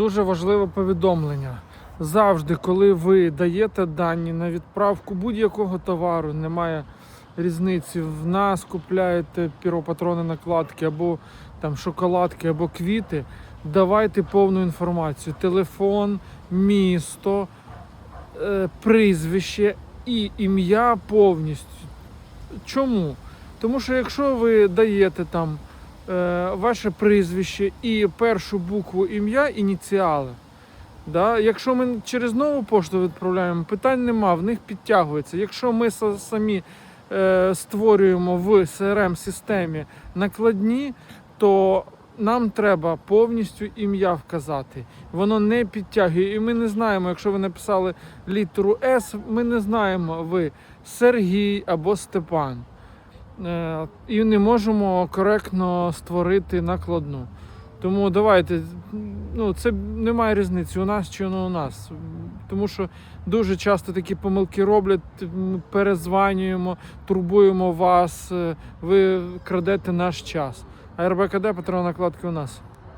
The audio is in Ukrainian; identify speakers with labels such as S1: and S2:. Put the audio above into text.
S1: дуже важливе повідомлення. Завжди, коли ви даєте дані на відправку будь-якого товару, немає різниці. В нас купляєте піропатрони накладки або там шоколадки, або квіти. Давайте повну інформацію: телефон, місто, е, прізвище і ім'я повністю. Чому? Тому що якщо ви даєте там ваше прізвище і першу букву ім'я, ініціали. Да? Якщо ми через нову пошту відправляємо, питань нема, в них підтягується. Якщо ми самі е, створюємо в CRM-системі накладні, то нам треба повністю ім'я вказати. Воно не підтягує. І ми не знаємо, якщо ви написали літеру С, ми не знаємо, ви Сергій або Степан. Е, І не можемо коректно створити накладну. Тому давайте, ну це немає різниці у нас чи не у нас. Тому що дуже часто такі помилки роблять, перезванюємо, турбуємо вас, е, ви крадете наш час. А РБКД патрон накладки у нас.